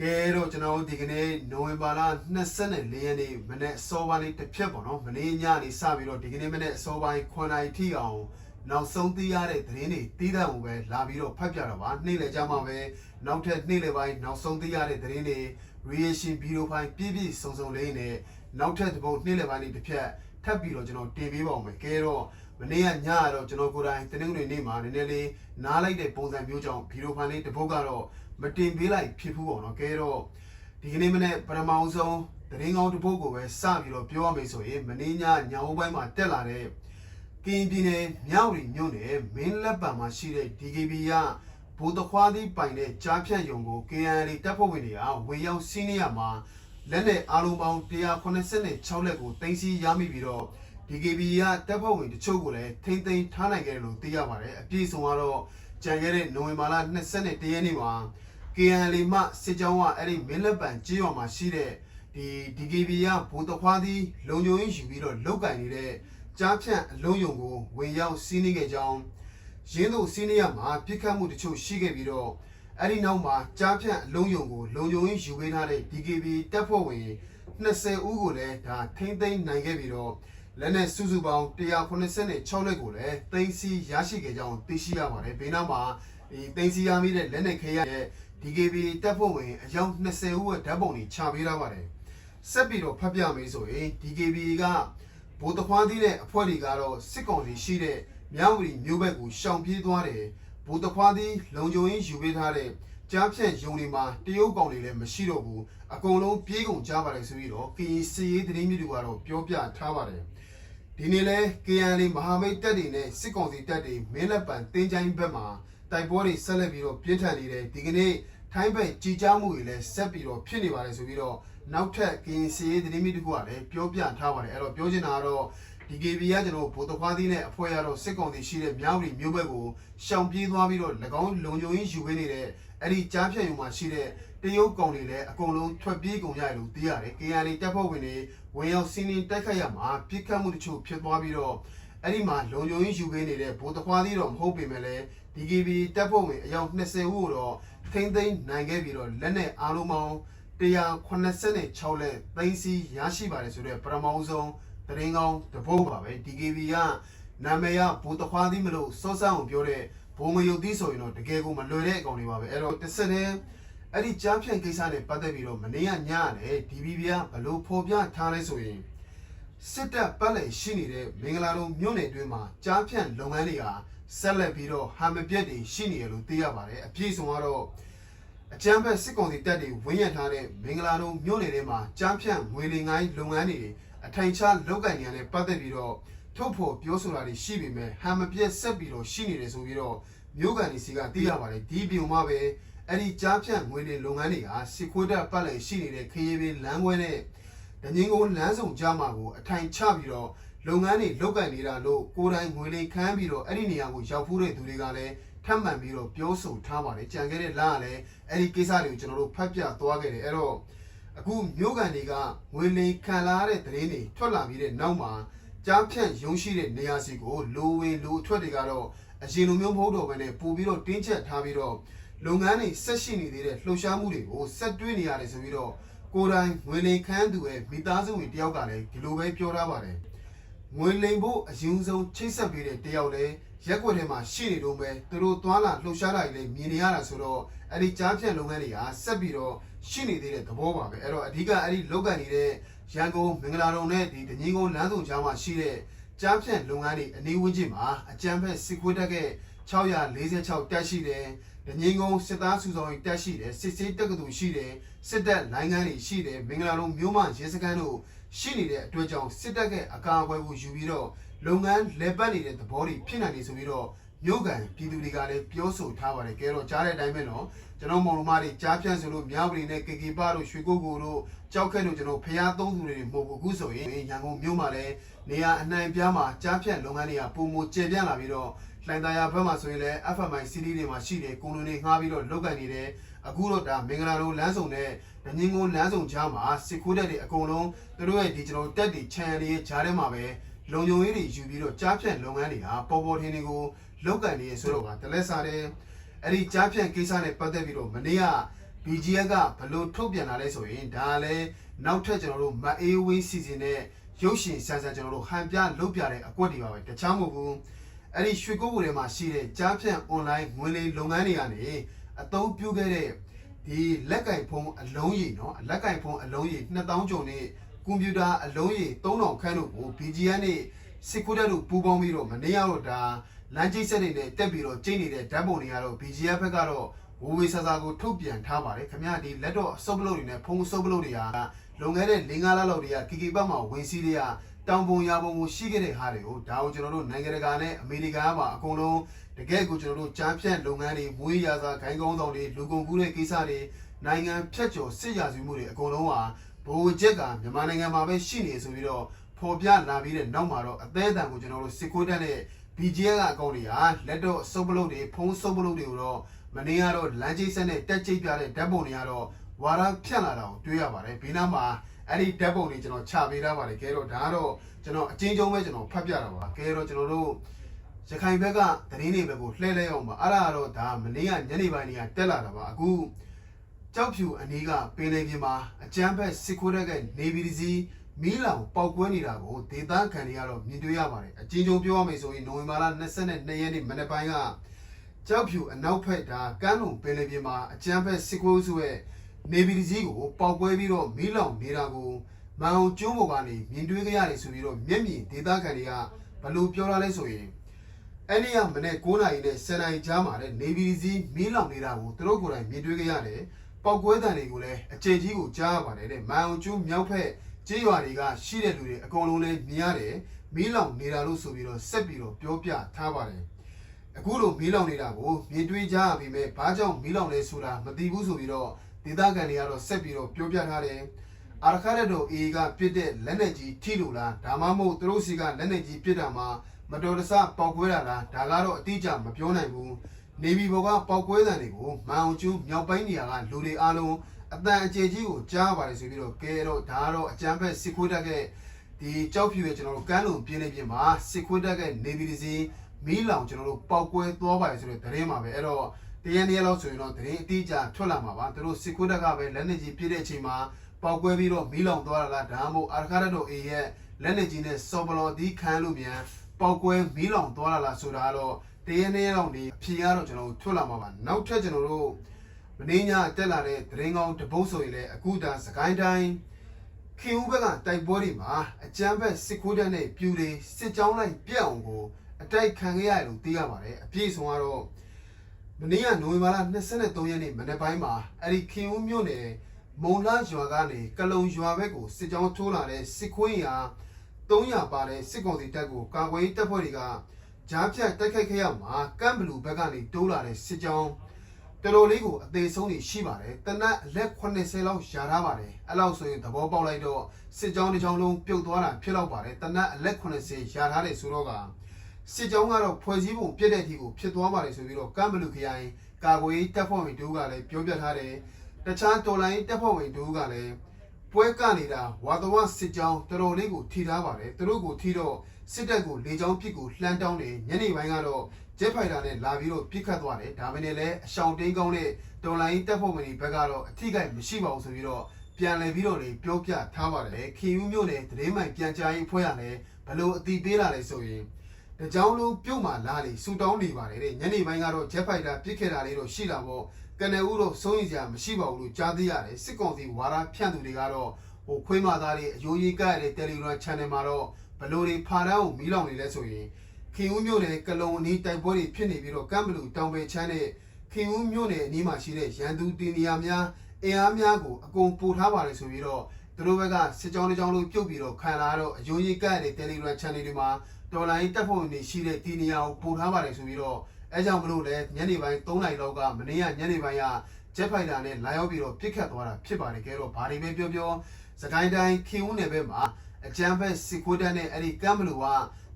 ကဲတော့ကျွန်တော်တို့ဒီကနေ့နိုဝင်ဘာလ24ရက်နေ့မနေ့အစောပိုင်းလေးတစ်ဖြတ်ပေါ့နော်မနေ့ညနေစပြီးတော့ဒီကနေ့မနေ့အစောပိုင်း9နာရီထိအောင်နောက်ဆုံးသိရတဲ့သတင်းတွေတီးတဲ့ပုံပဲလာပြီးတော့ဖတ်ပြတော့ပါနေ့လည်ကြမှာပဲနောက်ထပ်နေ့လည်ပိုင်းနောက်ဆုံးသိရတဲ့သတင်းတွေ reaction video file ပြည့်ပြည့်စုံစုံလေးနဲ့နောက်ထပ်တစ်ပုတ်နေ့လည်ပိုင်းလေးတစ်ဖြတ်ထပ်ပြီးတော့ကျွန်တော်တင်ပေးပါအောင်မယ်ကဲတော့မနေ့ကညကတော့ကျွန်တော်ကိုယ်တိုင်တနင်္ဂနွေနေ့မှာနည်းနည်းလေးနားလိုက်တဲ့ပုံစံမျိုးကြောင့် video file လေးတစ်ပုတ်ကတော့ မတင်ပေးလိုက်ဖြစ်ဘူးပေါ့နော်ကဲတော့ဒီကနေ့မနေ့ပထမအောင်ဆုံးသတင်းကောင်းတစ်ပုဒ်ကိုပဲစပြီးတော့ပြောရမယ်ဆိုရင်မင်းညညောင်ပိုင်းမှာတက်လာတဲ့ကင်းပြည်နယ်မြောက်ရီမြို့နယ်မင်းလက်ပံမှာရှိတဲ့ DKB ရဘိုးတခွားသီးပိုင်တဲ့ကြားဖြန့်ယုံကို KNL တပ်ဖွဲ့ဝင်တွေကဝေရောက်စီးနေရမှာလက်နဲ့အားလုံးပေါင်း186လက်ကိုတင်စီရမိပြီးတော့ DKB ရတပ်ဖွဲ့ဝင်တချို့ကိုလည်းထိမ့်သိမ်းထားနိုင်ခဲ့တယ်လို့သိရပါတယ်အပြည့်အစုံကတော့ကြံခဲ့တဲ့နိုဝင်ဘာလ22ရက်နေ့မှာ KNL မှစစ်ကြောင်းကအဲ့ဒီမင်းလက်ပံကြေးရွာမှာရှိတဲ့ဒီ DKB ရဘိုးတခွားသီးလုံခြုံရေးယူပြီးတော့လောက်ကင်နေတဲ့ကြားဖြန့်အလုံးယုံကိုဝင်ရောက်စီးနှင်းခဲ့ကြောင်းရင်းတို့စီးနှင်းရမှာပြစ်ခတ်မှုတချို့ရှိခဲ့ပြီးတော့အဲ့ဒီနောက်မှာကြားဖြန့်အလုံးယုံကိုလုံခြုံရေးယူပေးထားတဲ့ DKB တပ်ဖွဲ့ဝင်20ဦးကိုလည်းဒါထိမ့်သိမ်းနိုင်ခဲ့ပြီးတော့လက်နဲ့စုစုပေါင်း186လက်ကိုလည်းသိမ်းဆည်းရရှိခဲ့ကြောင်းသိရှိရပါတယ်ဘေးနားမှာဒီသိမ်းဆည်းရမိတဲ့လက်နဲ့ခဲရတဲ့ DKB တပ်ဖွဲ့ဝင်အယောက်20ဦးရဲ့ဓာတ်ပုံတွေချပေးထားပါတယ်ဆက်ပြီးတော့ဖတ်ပြမယ်ဆိုရင် DKB ကဘိုးတခွားသီးတဲ့အဖွဲ့တွေကတော့စစ်ကောင်စီရှိတဲ့မြောက်ဝတီမျိုးဘက်ကိုရှောင်ပြေးသွားတယ်ဘိုးတခွားသီးလုံခြုံရေးယူပေးထားတဲ့ကြားဖြန့်ယုံတွေမှာတရုတ်ကောင်တွေလည်းမရှိတော့ဘူးအကုန်လုံးပြေးကုန်ကြပါတယ်ဆိုပြီးတော့ KC သတင်းမြစ်တွေကတော့ပြောပြထားပါတယ်ဒီနေ့လဲ KNL မဟာမိတ်တပ်တွေနဲ့စစ်ကောင်စီတပ်တွေမင်းလက်ပံတင်းချိုင်းဘက်မှာတိုက်ပွဲတွေဆက်လက်ပြီးတော့ပြင်းထန်နေတယ်ဒီကနေ့ ထိုင်းဘက်ကြည်ကြားမှုတွေလည်းဆက်ပြီးတော့ဖြစ်နေပါတယ်ဆိုပြီးတော့နောက်ထပ် KNC သတင်းမြစ်တခုကလည်းပြောပြထားပါတယ်အဲ့တော့ပြောချင်တာကတော့ DKB ကကျွန်တော်ဗိုလ်တခွားသီးနဲ့အဖွဲ့ရတော့စစ်ကောင်စီရှိတဲ့မြောက်ရီမြို့ဘက်ကိုရှောင်ပြေးသွားပြီးတော့၎င်းလုံခြုံရေးယူပေးနေတဲ့အဲ့ဒီကြားဖြတ်ရုံမှာရှိတဲ့တရုတ်ကောင်တွေလည်းအကုန်လုံးထွက်ပြေးကုန်ရတယ်လို့သိရတယ် KNL တပ်ဖွဲ့ဝင်တွေဝင်ရောက်စီးနင်းတိုက်ခိုက်ရမှာပြစ်ခတ်မှုတချို့ဖြစ်သွားပြီးတော့အဲ့ဒီမှာလုံခြုံရေးယူပေးနေတဲ့ဗိုလ်တခွားသီးတော့မဟုတ်ပေမဲ့လည်း DKB တပ်ဖွဲ့ဝင်အယောက်20ဦးကိုတော့ ထိမ့်သိမ်းနိုင်ခဲ့ပြီးတော့လက်နဲ့အားလုံးပေါင်း186လက်သိမ်းစီရရှိပါတယ်ဆိုတော့ပထမဆုံးသတင်းကောင်းတပုတ်ပါပဲ DKB ကနာမည်ကဘူတခွားသီးမလို့စောစမ်းကိုပြောတဲ့ဘုံမယုတ်သီးဆိုရင်တော့တကယ်ကိုမလွယ်တဲ့အကောင်တွေပါပဲအဲ့တော့တစ်စက်တည်းအဲ့ဒီကြားဖြန့်ကိစ္စနဲ့ပတ်သက်ပြီးတော့မနေ့ကညရတယ် DBB ကဘလို့ဖော်ပြထားလဲဆိုရင်စစ်တပ်ပတ်လည်ရှိနေတဲ့မင်္ဂလာတုံမြို့နယ်အတွင်းမှာကြားဖြန့်လုပ်ငန်းတွေကဆက်လက်ပြီးတော့ဟာမပြက်တွေရှိနေရလို့သိရပါတယ်အပြည့်စုံကတော့ အကြမ်းဖက်စစ်ကောင်စီတပ်တွေဝင်းရံထားတဲ့မင်္ဂလာတုံမြို့နယ်ထဲမှာကြားဖြန့်ငွေလင်ငိုင်းလုပ်ငန်းတွေအထိုင်ချလောက်ကင်ရတဲ့ပတ်သက်ပြီးတော့ထုတ်ဖော်ပြောဆိုတာတွေရှိပေမဲ့ဟန်မပြတ်ဆက်ပြီးတော့ရှိနေတယ်ဆိုပြီးတော့မြို့ကန်တွေစီကသိရပါတယ်ဒီပြုံမှာပဲအဲ့ဒီကြားဖြန့်ငွေလင်လုပ်ငန်းတွေကစစ်ခွေးတပ်ပတ်လည်ရှိနေတဲ့ခရီးပင်လမ်းခွဲနဲ့ဒငင်းကိုလမ်းဆောင်ကြားမှာကိုအထိုင်ချပြီးတော့လုပ်ငန်းတွေလောက်ကင်နေတာလို့ကိုယ်တိုင်ငွေလင်ခန်းပြီးတော့အဲ့ဒီနေရာကိုရောက်ဖူးတဲ့သူတွေကလည်း ထပ်မံပြီးတော့ပြောဆိုထားပါတယ်ကြံခဲ့တဲ့လကလည်းအဲ့ဒီကိစ္စတွေကိုကျွန်တော်တို့ဖတ်ပြသွားခဲ့တယ်အဲ့တော့အခုမြို့ကန်တွေကငွေလိမ်ခံလာရတဲ့သတင်းတွေထွက်လာပြီးတဲ့နောက်မှာကြားဖြန့်ရုံရှိတဲ့နေရာစီကိုလိုဝင်လိုအထွက်တွေကတော့အရင်လိုမျိုးမဟုတ်တော့ဘဲနဲ့ပို့ပြီးတော့တင်းကျပ်ထားပြီးတော့လုပ်ငန်းတွေဆက်ရှိနေသေးတဲ့လှုပ်ရှားမှုတွေကိုဆက်တွဲနေရတယ်ဆိုပြီးတော့ကိုယ်တိုင်ငွေလိမ်ခန်းသူရဲ့မိသားစုဝင်တယောက်ကလည်းဒီလိုပဲပြောထားပါတယ်ငွေလိမ်ဖို့အရင်ဆုံးချိတ်ဆက်ပေးတဲ့တယောက်လည်း ရက်ွက်ထဲမှာရှိနေတော့ပဲသူတို့သွားလာလှုပ်ရှားတာတွေလည်းမြင်နေရတာဆိုတော့အဲ့ဒီကြားဖြန့်လုပ်ငန်းတွေကဆက်ပြီးတော့ရှိနေသေးတဲ့သဘောပါပဲအဲ့တော့အဓိကအဲ့ဒီလောက်ကန်နေတဲ့ရန်ကုန်မင်္ဂလာတုံနဲ့ဒီဒငင်းကုန်းလမ်းဆောင်ကြားမှာရှိတဲ့ကြားဖြန့်လုပ်ငန်းတွေအနေဝန်းကျင်မှာအကြမ်းဖက်စစ်ခွေးတက်က646တက်ရှိတယ်ဒငင်းကုန်းစစ်သားစုဆောင်ရေးတက်ရှိတယ်စစ်စေးတက္ကသိုလ်ရှိတယ်စစ်တပ်နိုင်ငံတွေရှိတယ်မင်္ဂလာတုံမြို့မှာရဲစခန်းတို့ရှိနေတဲ့အတွက်ကြောင့်စစ်တပ်ကအကာအကွယ်ကိုယူပြီးတော့ လုပ်ငန်းလဲပတ်နေတဲ့သဘောတွေဖြစ်နိုင်နေဆိုပြီးတော့မြို့ကန်ပြည်သူတွေကလည်းပြောဆိုထားပါတယ်ကဲတော့ကြားတဲ့အတိုင်းပဲနော်ကျွန်တော်မောင်နှမတွေကြားဖြန့်ဆိုလို့မြောက်ပြည်နဲ့ကေကေပါတို့ရွှေကုတ်ကိုတို့ကြောက်ခက်တို့ကျွန်တော်ဖျားသုံးသူတွေမဟုတ်ဘူးအခုဆိုရင်ရန်ကုန်မြို့မှာလည်းနေရာအနှံ့ပြားမှာကြားဖြန့်လုပ်ငန်းတွေကပုံမကျယ်ပြန့်လာပြီးတော့လှိုင်သာယာဘက်မှာဆိုရင်လည်း FMI CD တွေမှာရှိတယ်ကိုလိုနေငှားပြီးတော့လုပ်ကန်နေတယ်အခုတော့ဒါမင်္ဂလာတို့လမ်းဆောင်နဲ့ဒညင်းကုန်းလမ်းဆောင်ကြားမှာစစ်ခိုးတက်တွေအကုန်လုံးသူတို့ရဲ့ဒီကျွန်တော်တက်တွေခြံတွေကြားထဲမှာပဲ လုံခြုံရေးတွေယူပြီးတော့ကြားဖြန့်လုပ်ငန်းတွေဟာပေါ်ပေါ်ထင်းတွေကို လောက်ကန်နေရဆိုတော့ကတလက်စားတဲ့အဲ့ဒီကြားဖြန့်ကိစ္စနဲ့ပတ်သက်ပြီးတော့မနေ့က BGF ကဘလို့ထုတ်ပြန်လာလဲဆိုရင်ဒါလည်းနောက်ထပ်ကျွန်တော်တို့မအေးဝေးစီစဉ်တဲ့ရုပ်ရှင်ဆန်ဆန်ကျွန်တော်တို့ဟန်ပြလုပ်ပြတဲ့အကွက်တွေပါပဲတခြားမဟုတ်ဘူးအဲ့ဒီရွှေကုတ်ကိုထဲမှာရှိတဲ့ကြားဖြန့် online ငွေလိမ်လုပ်ငန်းတွေကနေအသုံးပြုခဲ့တဲ့ဒီလက်ကင်ဖုန်းအလုံးကြီးเนาะလက်ကင်ဖုန်းအလုံးကြီး2000ကျော်နဲ့ ကွန်ပျူတာအလုံးကြီး3000ခန့်တို့ကို BGF နဲ့စစ်ကူတက်တို့ပူးပေါင်းပြီးတော့မနေ့ကတော့ဒါလမ်းကြီးစက်တွေနဲ့တက်ပြီးတော့ကျိတ်နေတဲ့ဓာတ်ပုံတွေကတော့ BGF ဘက်ကတော့ဝေဝေဆာဆာကိုထုတ်ပြန်ထားပါတယ်ခင်ဗျာဒီလက်တော့အစုပ်ပလုတ်တွေနဲ့ဖုန်းအစုပ်ပလုတ်တွေကလွန်ခဲ့တဲ့၄၅လလောက်တည်းကကီကီဘတ်မှာဝင်စီးတွေကတောင်ပုံရပုံကိုရှိခဲ့တဲ့ဟာတွေကိုဒါကိုကျွန်တော်တို့နိုင်ငံတကာနဲ့အမေရိကန်ကပါအကုန်လုံးတကယ်ကိုကျွန်တော်တို့ကြားဖြတ်လုပ်ငန်းတွေမွေးရာစာဂိုင်းကောင်းဆောင်တွေလူကုန်ကူးတဲ့ကိစ္စတွေနိုင်ငံဖြတ်ကျော်စစ်ရာဇဝမှုတွေအကုန်လုံးဟာ ဘိုးချက်ကမြန်မာနိုင်ငံမှာပဲရှိနေဆိုပြီးတော့ဖော်ပြလာပြီးတဲ့နောက်မှာတော့အသေးအတန်ကိုကျွန်တော်တို့စစ်ကိုးတက်တဲ့ BGL ကအကောင့်တွေဟာလက်တော့စုပ်ပလုတ်တွေဖုံးစုပ်ပလုတ်တွေကိုတော့မနေ့ကတော့လမ်းချိတ်ဆက်နဲ့တက်ချိတ်ပြတဲ့ဓာတ်ပုံတွေကတော့ဝါရဖြန့်လာတာကိုတွေ့ရပါတယ်ဘေးနားမှာအဲ့ဒီဓာတ်ပုံတွေကျွန်တော်ချပေးထားပါတယ်ကဲတော့ဒါကတော့ကျွန်တော်အချင်းချင်းပဲကျွန်တော်ဖတ်ပြတာပါကဲတော့ကျွန်တော်တို့ရခိုင်ဘက်ကသတင်းတွေဘက်ကိုလှည့်လဲအောင်ပါအဲ့ဒါကတော့ဒါမနေ့ကညနေပိုင်းတွေကတက်လာတာပါအခု ကြောက်ဖြူအနီးကပင်လယ်ပြင်မှာအကြမ်းဖက်စစ်ခိုးတဲ့ကနေဗီဒီစီမီးလောင်ပေါက်ကွဲနေတာကိုဒေသခံတွေကတော့မြင်တွေ့ရပါတယ်အချင်းချင်းပြောရမယ်ဆိုရင်နိုဝင်ဘာလ22ရက်နေ့မနေ့ပိုင်းကကြောက်ဖြူအနောက်ဖက်ဒါကမ်းလွန်ပင်လယ်ပြင်မှာအကြမ်းဖက်စစ်ခိုးစုရဲ့နေဗီဒီစီကိုပေါက်ကွဲပြီးတော့မီးလောင်နေတာကိုမန်အောင်ကျွန်းပေါ်ကနေမြင်တွေ့ကြရတယ်ဆိုပြီးတော့မျက်မြင်ဒေသခံတွေကဘလို့ပြောရလဲဆိုရင်အဲ့ဒီကမနေ့9နာရီနဲ့10နာရီကြားမှာလည်းနေဗီစီမီးလောင်နေတာကိုသူတို့ကိုယ်တိုင်မြင်တွေ့ကြရတယ်။ ပောက်ကွဲတံတွေကိုလည်းအကျေကြီးကိုကြားရပါတယ်တဲ့။မန်အောင်ကျူးမြောက်ဖက်ကျေးရွာတွေကရှိတဲ့လူတွေအကုန်လုံးလည်းမြင်ရတယ်။မီးလောင်နေတာလို့ဆိုပြီးတော့ဆက်ပြီးတော့ပြောပြထားပါတယ်။အခုလိုမီးလောင်နေတာကိုမြင်တွေ့ကြရပြီမဲ့ဘာကြောင့်မီးလောင်လဲဆိုတာမသိဘူးဆိုပြီးတော့ဒေသခံတွေကတော့ဆက်ပြီးတော့ပြောပြထားတယ်။အာရခရက်တော်အေကပြစ်တဲ့လက်နက်ကြီးထိလို့လားဒါမှမဟုတ်သူတို့စီကလက်နက်ကြီးပြစ်တာမှာမတော်တဆပေါက်ကွဲတာလားဒါကတော့အတိအကျမပြောနိုင်ဘူး နေပြည်တော်ကပေါက်ကွဲတဲ့တွေကိုမန်အောင်ကျူးမြောက်ပိုင်းနေရာကလူတွေအားလုံးအတန်အကျယ်ကြီးကိုကြားပါတယ်ဆိုပြီးတော့ကဲတော့ဒါကတော့အကြမ်းဖက်စစ်ခွေးတက်ကဒီကြောက်ဖြူရဲ့ကျွန်တော်တို့ကမ်းလုံပြင်းနေပြင်းမှာစစ်ခွေးတက်ကနေပြည်ဒီစီမီးလောင်ကျွန်တော်တို့ပေါက်ကွဲသွားပါတယ်ဆိုတဲ့သတင်းမှာပဲအဲ့တော့တရန်တရလောက်ဆိုရင်တော့သတင်းအတိအကျထွက်လာမှာပါသူတို့စစ်ခွေးတက်ကပဲလက်နေကြီးပြည့်တဲ့အချိန်မှာပေါက်ကွဲပြီးတော့မီးလောင်သွားတာလားဒါမှမဟုတ်အာရခရတ်တော်အေရဲ့လက်နေကြီးနဲ့စော်ဘလော်ဒီခန်းလို့မြန်ပေါက်ကွဲမီးလောင်သွားတာလားဆိုတာကတော့ တရနေ့လောက်နေအဖြေကတော့ကျွန်တော်တို့ထွက်လာမှာပါနောက်ထပ်ကျွန်တော်တို့မင်းညတက်လာတဲ့သတင်းကောင်းတပုတ်ဆိုရင်လည်းအခုဒါစကိုင်းတိုင်းခင်ဦးဘက်ကတိုက်ပွဲတွေမှာအကြမ်းဖက်စစ်ခိုးတဲ့နဲ့ပြူတွေစစ်ကြောင်းလိုက်ပြက်အောင်ကိုအတိုက်ခံခဲ့ရတယ်လို့သိရပါတယ်အပြည့်စုံကတော့မနေ့ကနိုဝင်ဘာလ23ရက်နေ့မနေ့ပိုင်းမှာအဲ့ဒီခင်ဦးမြို့နယ်မုံလာရွာကနေကလုံရွာဘက်ကိုစစ်ကြောင်းထိုးလာတဲ့စစ်ခွင်းရာ300ပါတဲ့စစ်ကောင်စီတပ်ကိုကာကွယ်တပ်ဖွဲ့တွေက ကြားဖြတ်တိုက်ခိုက်ခဲ့ရမှာကမ်ဘလူဘက်ကနေတိုးလာတဲ့စစ်ကြောင်းတော်တော်လေးကိုအသေးဆုံးနေရှိပါတယ်တနက်အလက်80လောက်ရှာထားပါတယ်အဲ့လောက်ဆိုရင်သဘောပေါက်လိုက်တော့စစ်ကြောင်းတစ်ချောင်းလုံးပြုတ်သွားတာဖြစ်တော့ပါတယ်တနက်အလက်80ရှာထားတယ်ဆိုတော့ကစစ်ကြောင်းကတော့ဖွဲ့စည်းပုံပြည့်တဲ့အထိကိုဖြစ်သွားပါတယ်ဆိုပြီးတော့ကမ်ဘလူခရိုင်ကာကွယ်တပ်ဖွဲ့ဝင်တို့ကလည်းပြောပြထားတယ်တခြားတော်လိုင်းတပ်ဖွဲ့ဝင်တို့ကလည်း ပွဲကနေတာဝါသဝစစ်ကြောင်းတော်တော်လေးကိုထိထားပါတယ်သူတို့ကိုထိတော့စစ်တပ်ကိုလေကြောင်းပစ်ကိုလှမ်းတောင်းတယ်ညနေပိုင်းကတော့ဂျက်ဖိုက်တာနဲ့လာပြီးတော့ပြစ်ခတ်သွားတယ်ဒါပေမဲ့လည်းအရှောင်တိန်ကောင်းတဲ့တော်လိုင်းတပ်ဖွဲ့ဝင်တွေဘက်ကတော့အထိကိမရှိပါဘူးဆိုပြီးတော့ပြန်လည်ပြီးတော့လေပြောပြထားပါတယ်ခင်ဦးမြို့နယ်တရင်မိုင်ပြန်ကြားရေးအဖွဲ့ကလည်းဘလို့အတိပေးလာလဲဆိုရင်တကြောင်လုံးပြုတ်မှလာလေဆူတောင်းနေပါတယ်တဲ့ညနေပိုင်းကတော့ဂျက်ဖိုက်တာပြစ်ခဲ့တာလေးတော့ရှိတာပေါ့ ကနေဦးတော့စိုးရင်စရာမရှိပါဘူးလို့ကြားသိရတယ်စစ်ကောင်စီဝါရဖြန့်သူတွေကတော့ဟိုခွေးမသားတွေအယိုးကြီးကရတဲ့ Telegram Channel မှာတော့ဘလို့တွေဖာတန်းကိုမီးလောင်နေလဲဆိုရင်ခင်ဦးမြို့နယ်ကလုံအနီးတိုက်ပွဲတွေဖြစ်နေပြီးတော့ကမ်ဘလူတောင်ပယ်ချမ်းနဲ့ခင်ဦးမြို့နယ်အနီးမှာရှိတဲ့ရန်သူတင်နေရာများအင်အားများကိုအကုန်ပို့ထားပါတယ်ဆိုပြီးတော့သူတို့ဘက်ကစစ်ကြောင်းတစ်ကြောင်းလုံးပြုတ်ပြီးတော့ခံလာတော့အယိုးကြီးကရတဲ့ Telegram Channel တွေမှာဒေါ်လာရင်းတပ်ဖွဲ့ဝင်တွေရှိတဲ့တင်နေရာကိုပို့ထားပါတယ်ဆိုပြီးတော့ အဲကြောင့်မလို့လဲညနေပိုင်း3နာရီလောက်ကမနေ့ကညနေပိုင်းကဂျက်ဖိုက်တာနဲ့လာရောက်ပြီးတော့ပြစ်ခတ်သွားတာဖြစ်ပါတယ်ကဲတော့ဘာတွေပဲပြောပြောစကိုင်းတိုင်းခင်ဦးနယ်ဘက်မှာအကြမ်းဖက်စစ်ခွေးတပ်နဲ့အဲ့ဒီကမ်ဘလူက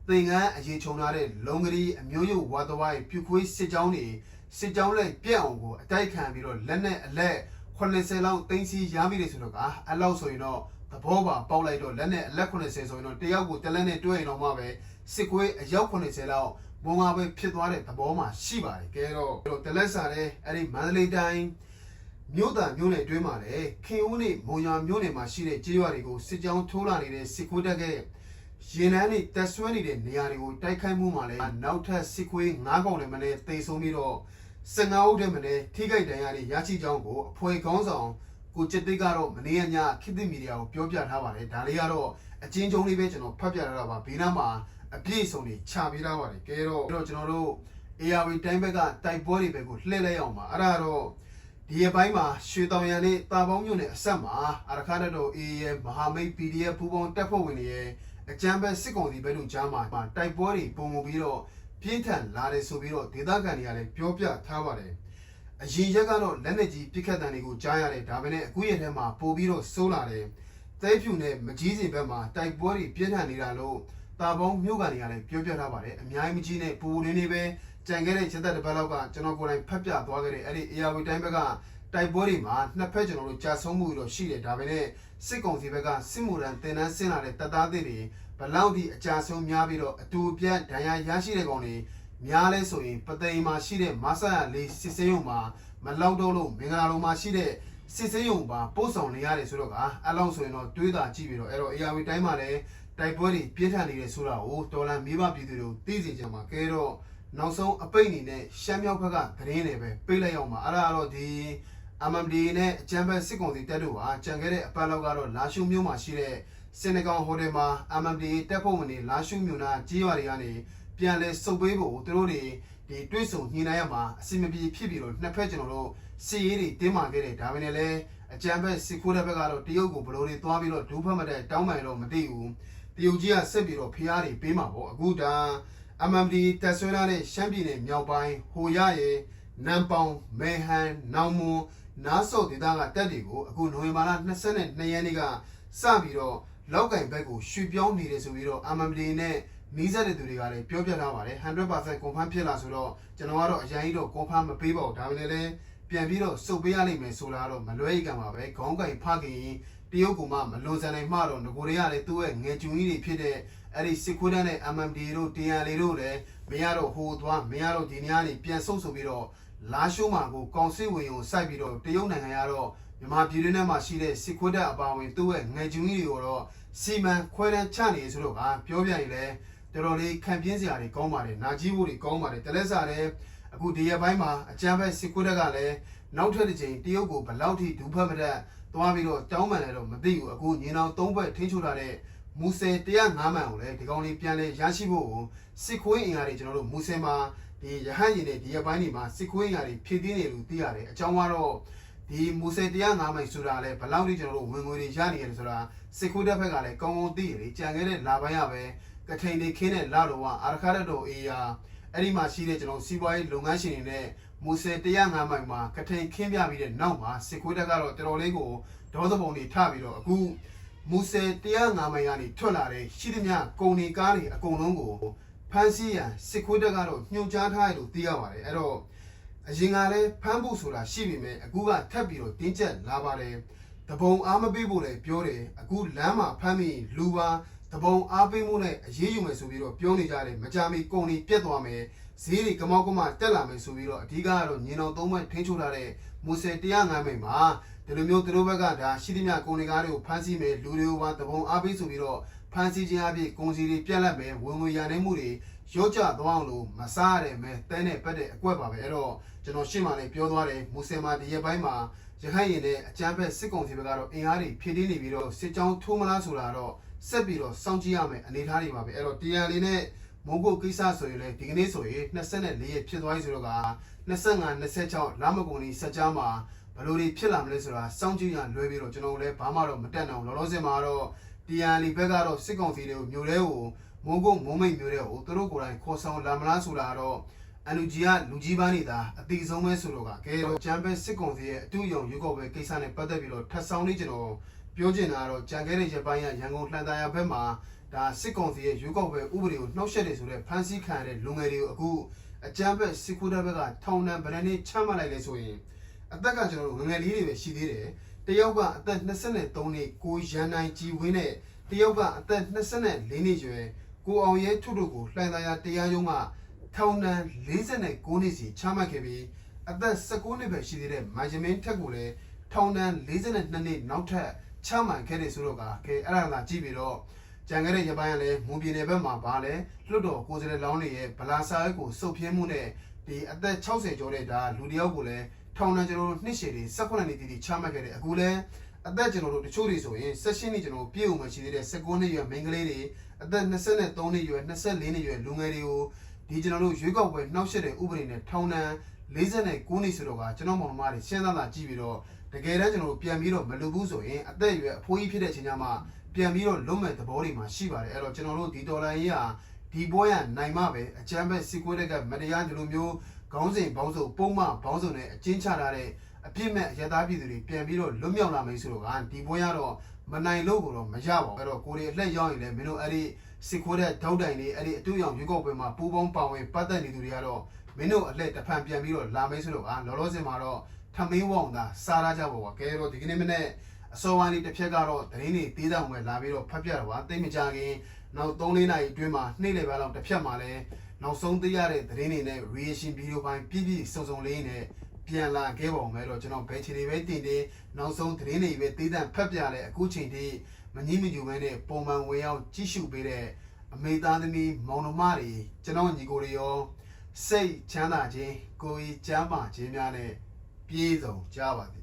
သင်္ကန်းအရေးချုံထားတဲ့လုံကလေးအမျိုးမျိုးဝါတော်ဝိုင်းပြူခွေးစစ်ကြောင်းတွေစစ်ကြောင်းလိုက်ပြက်အောင်ကိုအတိုက်ခံပြီးတော့လက်နဲ့အလက်80လောက်တင်းစီရမ်းပြီးတယ်ဆိုတော့ကအဲ့လောက်ဆိုရင်တော့သဘောပါပေါက်လိုက်တော့လက်နဲ့အလက်80ဆိုရင်တော့တယောက်ကိုတလက်နဲ့တွဲရင်တော့မှပဲ စစ်ခွေးအယောက်80လောက်ဘုံကပဲဖြစ်သွားတဲ့သဘောမှရှိပါတယ်ကဲတော့တလက်စားတဲ့အဲ့ဒီမန္တလေးတိုင်းကမြို့သားမြို့နယ်အတွင်းမှာလည်းခင်ဦးနဲ့မုံရွာမြို့နယ်မှာရှိတဲ့ကျေးရွာတွေကိုစစ်ကြောင်းထိုးလာနေတဲ့စစ်ခိုးတပ်ကရင်နှန်းနဲ့တက်ဆွဲနေတဲ့နေရာတွေကိုတိုက်ခိုက်မှုမှာလည်းနောက်ထပ်စစ်ခွေး9កောင်နဲ့မနေ့တိတ်ဆုံးပြီးတော့15ဦးတည်းမနေ့ထိခိုက်ဒဏ်ရာတွေရရှိကြောင်းကိုအဖွဲ့ခေါင်းဆောင်ကိုကျစ်တိတ်ကတော့မနေ့ကညခေတ်သစ်မီဒီယာကိုပြောပြထားပါတယ်ဒါလေးကတော့အချင်းချင်းလေးပဲကျွန်တော်ဖတ်ပြထားတာပါဘေးနားမှာ အပြည့်အစုံတွေခြာပေးထားပါတယ်ကဲတော့အဲ့တော့ကျွန်တော်တို့ ARV တိုင်းဘက်ကတိုက်ပွဲတွေဘက်ကိုလှည့်လိုက်အောင်ပါအဲ့ဒါတော့ဒီရက်ပိုင်းမှာရွှေတောင်ရန်နဲ့တာပေါင်းမြို့နယ်အဆက်မှာအရခါတတော် AA ရဲ့မဟာမိတ် PDF ပူးပေါင်းတပ်ဖွဲ့ဝင်တွေရဲ့အကြမ်းဖက်စစ်ကောင်စီဘက်တို့ကြားမှာတိုက်ပွဲတွေပုံမှုပြီးတော့ပြင်းထန်လာတယ်ဆိုပြီးတော့ဒေသခံတွေကလည်းပြောပြထားပါတယ်။အရင်ရက်ကတော့လက်နက်ကြီးပစ်ခတ်တံတွေကိုကြားရတယ်ဒါပေမဲ့အခုရက်ထဲမှာပို့ပြီးတော့စိုးလာတယ်။တဲဖြူနဲ့မကြီးစင်ဘက်မှာတိုက်ပွဲတွေပြင်းထန်နေတာလို့ တာပေါင်းမြို့ကန်တွေကလည်းပြောပြထားပါတယ်။အများကြီးမကြီးနဲ့ပူရင်းနေပဲကြံခဲ့တဲ့ချက်သက်တစ်ပတ်လောက်ကကျွန်တော်ကိုယ်တိုင်ဖတ်ပြသွားခဲ့တဲ့အဲ့ဒီ ARV တိုင်းဘက်ကတိုက်ပွဲတွေမှာနှစ်ဖက်ကျွန်တော်တို့ကြာဆုံးမှုတော့ရှိတယ်ဒါပေမဲ့စစ်ကောင်စီဘက်ကစစ်မှုရန်တင်နန်းဆင်းလာတဲ့တပ်သားတွေတွေဘလောက်ဒီအကြာဆုံးများပြီးတော့အတူပြတ်ဒဏ်ရာရရှိတဲ့ကောင်တွေများလဲဆိုရင်ပသိမ်မှာရှိတဲ့မဆာရလေးစစ်စေးရုံမှာမလောက်တော့လို့မင်္ဂလာလုံးမှာရှိတဲ့စစ်စေးရုံပါပို့ဆောင်နေရတယ်ဆိုတော့ကအလောင်းဆိုရင်တော့တွေးတာကြည့်ပြီးတော့အဲ့တော့ ARV တိုင်းမှာလည်း တိုက်ပွဲတွေပြင်းထန်နေတယ်ဆိုတာကိုတော်လန်မိဘပြည်သူတို့သိစေချင်မှာကဲတော့နောက်ဆုံးအပိတ်အနေနဲ့ရှမ်းမြောက်ဘက်ကသတင်းတွေပဲပိတ်လိုက်အောင်ပါအဲ့ဒါကတော့ဒီ MMD နဲ့အကြံဖက်စစ်ကောင်စီတပ်တို့ဟာကြံခဲ့တဲ့အပတ်လောက်ကတော့လာရှုမြို့မှာရှိတဲ့စင်နကောင်ဟိုတယ်မှာ MMD တပ်ဖွဲ့ဝင်တွေလာရှုမြို့နာကြီးရွာတွေကနေပြန်လဲစုပ်ပေးဖို့သူတို့တွေဒီတွဲဆုံညှိနှိုင်းရမှာအစီအမပြေဖြစ်ပြီးတော့နှစ်ဖက်ကျွန်တော်တို့စီရေးတွေတင်းမာခဲ့တယ်ဒါပေမဲ့လည်းအကြံဖက်စစ်ခိုးတဲ့ဘက်ကတော့တရုတ်ကိုဘလို့တွေသွားပြီးတော့ဒူးဖက်မတဲ့တောင်းပန်တော့မသိဘူး တရုတ်ကြီးကဆက်ပြီးတော့ဖျားတွေပေးမှာပေါ့အခုဒါ MMD တက်ဆွဲလာတဲ့ရှမ်းပြည်နယ်မြောက်ပိုင်းဟိုရရဲ့နမ်ပေါင်မဲဟန်နောင်မွန်နားဆော့ဒေသကတက်တွေကိုအခုနိုဝင်ဘာလ22ရက်နေ့ကစပြီးတော့လောက်ကင်ဘက်ကိုရွှေ့ပြောင်းနေတယ်ဆိုပြီးတော့ MMD နဲ့နီးစပ်တဲ့သူတွေကလည်းပြောပြထားပါတယ်100% confirm ဖြစ်လာဆိုတော့ကျွန်တော်ကတော့အရင်ကြီးတော့ confirm မပေးပါဘူးဒါပေမဲ့လည်းပြန်ပြီးတော့စုပ်ပေးရလိမ့်မယ်ဆိုတာတော့မလွဲကံပါပဲခေါင်းကင်ဖခင် တရုတ်ကမှမလွန်ဆန်နိုင်မှတော့ငကိုတွေကလည်းသူ့ရဲ့ငယ်ကျူကြီးတွေဖြစ်တဲ့အဲ့ဒီစစ်ခွေးတန်းနဲ့ MMD တို့တရားလေးတို့လည်းမရတော့ဟိုသွားမရတော့ဒီနေရာနေပြန်ဆုပ်ဆိုပြီးတော့လာရှိုးမှာကိုကောင်စစ်ဝင်ကိုစိုက်ပြီးတော့တရုတ်နိုင်ငံရတော့မြန်မာပြည်တွင်းထဲမှာရှိတဲ့စစ်ခွေးတပ်အပါအဝင်သူ့ရဲ့ငယ်ကျူကြီးတွေကိုတော့စီမံခွဲတန်းချနေဆိုတော့ကပြောပြရင်လည်းတော်တော်လေးခံပြင်းစရာတွေကောင်းပါတယ်နာကြီးဖို့တွေကောင်းပါတယ်တလက်စားလည်းအခုဒီရက်ပိုင်းမှာအကြမ်းဖက်စစ်ခွေးတပ်ကလည်းနောက်ထပ်တစ်ချိန်တရုတ်ကိုဘလောက်ထိဒူးဖက်မတဲ့ သွားပြီးတော့တောင်းပန်လည်းတော့မသိဘူးအခုညီနောင်၃ဘက်ထိန်းချုပ်ထားတဲ့မူဆယ်105မှန်ကိုလည်းဒီကောင်လေးပြန်လဲရရှိဖို့စစ်ခွေးအင်အားတွေကျွန်တော်တို့မူဆယ်မှာဒီရဟန်းရင်တွေဒီရက်ပိုင်းတွေမှာစစ်ခွေးအင်အားတွေဖြည့်တင်းနေလို့သိရတယ်အကြောင်းကတော့ဒီမူဆယ်105မိုင်ဆိုတာလဲဘလောက်ထိကျွန်တော်တို့ဝင်ငွေတွေရနေရတယ်ဆိုတာစစ်ခွေးတစ်ဖက်ကလည်းကောင်းကောင်းသိရတယ်ကြံခဲ့တဲ့လာပိုင်းရပဲကထိန်တွေခင်းတဲ့လာတော့ကအာရခရတော်အေးယာအဲ့ဒီမှာရှိတဲ့ကျွန်တော်စီးပွားရေးလုပ်ငန်းရှင်တွေနဲ့ မူဆယ်105မိုင်မှာကထိန်ခင်းပြပြီးတဲ့နောက်မှာစစ်ခွေးတက်ကတော့တော်တော်လေးကိုဒေါသပုံတွေထပြီးတော့အခုမူဆယ်105မိုင်ကနေထွက်လာတဲ့ရှိသမျှကုန်နေကားတွေအကုန်လုံးကိုဖမ်းဆီးရန်စစ်ခွေးတက်ကတော့ညှို့ကြားထားရလို့သိရပါတယ်အဲ့တော့အရင်ကလည်းဖမ်းဖို့ဆိုတာရှိပေမဲ့အခုကထပ်ပြီးတော့တင်းကျပ်လာပါတယ်တပုံအားမပေးဖို့လည်းပြောတယ်အခုလမ်းမှာဖမ်းမိလူပါ တပုံအားပေးမှုနဲ့အရေးယူမယ်ဆိုပြီးတော့ပြောနေကြတယ်မကြမီကုန်နေပြက်သွားမယ်ဈေးတွေကမောက်ကမတက်လာမယ်ဆိုပြီးတော့အဓိကကတော့ညင်အောင်သုံးဘက်ထိန်းချုပ်ထားတဲ့မူဆယ်105မိနစ်မှာဒီလိုမျိုးသူတို့ဘက်ကဒါရှိသမျှကုန်နေကားတွေကိုဖမ်းဆီးမယ်လူတွေကိုပါတပုံအားပေးဆိုပြီးတော့ဖမ်းဆီးခြင်းအပြင်ကုန်စည်တွေပြက်လက်မယ်ဝင်ငွေရနိုင်မှုတွေရော့ကျသွားအောင်လို့မစားရမယ်တဲနဲ့ပတ်တဲ့အကွက်ပါပဲအဲ့တော့ကျွန်တော်ရှင်းမှလည်းပြောသွားတယ်မူဆယ်မှာဒီရက်ပိုင်းမှာ ရခိုင်ရင်တဲ့အကြမ်းဖက်စစ်ကောင်စီဘက်ကတော့အင်အားတွေဖြည့်တင်းနေပြီးတော့စစ်ကြောင်းထိုးမလားဆိုတာတော့ဆက်ပြီးတော့စောင့်ကြည့်ရမယ်အနေအထားတွေပါပဲအဲ့တော့တရားလေးနဲ့မုံကုတ်ကိစ္စဆိုရင်လည်းဒီကနေ့ဆိုရင်24ရက်ဖြစ်သွားပြီဆိုတော့က25 26လမကုန်ဒီစက်ကြားမှာဘယ်လိုတွေဖြစ်လာမလဲဆိုတာစောင့်ကြည့်ရလွဲပြီးတော့ကျွန်တော်လည်းဘာမှတော့မတက်နိုင်ဘူးလောလောဆယ်မှာတော့တရားလီဘက်ကတော့စစ်ကောင်စီတွေကိုမျိုးလဲကိုမုံကုတ်မုံမိတ်မျိုးတဲ့ကိုသူတို့ကိုယ်တိုင်ခေါ်ဆောင်လာမလားဆိုတာတော့ အလူကြီးကလူကြီးပန်းနေတာအတိဆုံးပဲဆိုတော့ကကဲတော့ဂျမ်ဘဲစစ်ကောင်စီရဲ့အတူယုံရွေးကောက်ပွဲကိစ္စနဲ့ပတ်သက်ပြီးတော့ထပ်ဆောင်နေကျွန်တော်ပြောချင်တာကတော့ကြံခဲ့တဲ့ရပိုင်းကရန်ကုန်လှန်သာယာဘက်မှာဒါစစ်ကောင်စီရဲ့ရွေးကောက်ပွဲဥပဒေကိုနှောက်ယှက်တယ်ဆိုတဲ့ဖမ်းဆီးခံရတဲ့လူငယ်တွေကိုအခုအကြမ်းဖက်စစ်ကူတပ်ဘက်ကထောင်ဒဏ်ဗရန်နေချမှတ်လိုက်လဲဆိုရင်အသက်ကကျွန်တော်တို့ငငယ်လေးတွေပဲရှိသေးတယ်တယောက်ကအသက်23နှစ်ကိုရန်နိုင်ကြည်ဝင်းနဲ့တယောက်ကအသက်24နှစ်ရွယ်ကိုအောင်ရဲထုတို့ကိုလှန်သာယာတရားရုံးက ထောင်ဒဏ်49နှစ်စီချမှတ်ခဲ့ပြီးအသက်16နှစ်ပဲရှိသေးတဲ့မာဂျမင်းထက်ကိုလည်းထောင်ဒဏ်42နှစ်နောက်ထပ်ချမှန်ခဲ့တယ်ဆိုတော့ကကဲအဲ့ဒါသာကြည့်ပြီးတော့ကြံခဲ့တဲ့ရပိုင်းကလည်းမွန်ပြည်နယ်ဘက်မှာဗာလဲလွတ်တော်ကိုယ်စားလှယ်လောင်းတွေရဲ့ဗလာစာရဲကိုစုပ်ပြင်းမှုနဲ့ဒီအသက်60ကျော်တဲ့ဒါလူတစ်ယောက်ကိုလည်းထောင်ဒဏ်ကျွန်တော်တို့နှစ်ရှည်တွေ18နှစ်တည်တည်ချမှတ်ခဲ့တယ်အခုလည်းအသက်ကျွန်တော်တို့တချို့တွေဆိုရင်16နှစ်ကျွန်တော်ပြည့်ဦးမှရှိသေးတဲ့19နှစ်ရွယ်မိန်းကလေးတွေအသက်23နှစ်ရွယ်24နှစ်ရွယ်လူငယ်တွေကို ဒီကျွန်တော်တို့ရွေးကောက်ပွဲနှောက်ယှက်တဲ့ဥပဒေနဲ့ထောင်ဒဏ်49နှစ်ဆိုတော့ကကျွန်တော်မောင်နှမတွေစဉ်းစားတာကြည့်ပြီးတော့တကယ်တမ်းကျွန်တော်တို့ပြန်ပြီးတော့မလုပ်ဘူးဆိုရင်အသက်အရွယ်အဖိုးကြီးဖြစ်တဲ့အချိန်ကျမှပြန်ပြီးတော့လုံးမဲ့သဘောတွေမှာရှိပါတယ်အဲ့တော့ကျွန်တော်တို့ဒီဒေါ်လာကြီးဟာဒီပွဲရနိုင်မှပဲအချမ်းပဲစီကွေးတဲ့ကမတရားဒီလိုမျိုးခေါင်းစဉ်ဘောင်းစုံပုံမှန်ဘောင်းစုံနဲ့အချင်းချထားတဲ့အပြစ်မဲ့ရသားပြည်သူတွေပြန်ပြီးတော့လွတ်မြောက်လာမယ်ဆိုတော့ကဒီပွဲရတော့မနိုင်လို့ကိုတော့မရပါဘူးအဲ့တော့ကိုရီအလှည့်ရောက်ရင်လည်းမင်းတို့အဲ့ဒီ စစ်ခွေးတဲ့ထောက်တိုင်တွေအဲ့ဒီအတူရောင်ရွေးကောက်ပွဲမှာပူပေါင်းပါဝင်ပတ်သက်နေသူတွေကတော့မင်းတို့အလှည့်တစ်ဖန်ပြန်ပြီးတော့လာမယ်ဆိုတော့ကလောလောဆယ်မှာတော့ထမင်းဝေါင်သာစားရကြပါဘောကဲတော့ဒီကနေ့မနေ့အစောပိုင်းလေးတစ်ဖြက်ကတော့ဒရင်းတွေတေးတောင်ပဲလာပြီးတော့ဖတ်ပြတော့ပါတိတ်မကြခင်နောက်3-4နာရီအတွင်းမှာနေ့လယ်ပိုင်းလောက်တစ်ဖြက်မှာလဲနောက်ဆုံးသိရတဲ့သတင်းတွေနဲ့ reaction video ပိုင်းပြည့်ပြည့်စုံစုံလေးနဲ့ပြန်လာခဲ့ပါဦးမယ်တော့ကျွန်တော်ဘယ်ချီတွေပဲတင်တင်နောက်ဆုံးသတင်းတွေပဲတေးတန့်ဖတ်ပြလဲအခုချိန်ထိ မငြင်းမညူမဲနဲ့ပုံမှန်ဝင်ရောက်ကြည့်ရှုပေးတဲ့အမေသားသမီးမောင်နှမတွေကျွန်တော်ညီကိုတွေရောစိတ်ချမ်းသာခြင်းကိုယ်ကြီးကျမ်းမာခြင်းများနဲ့ပြည့်စုံကြပါသ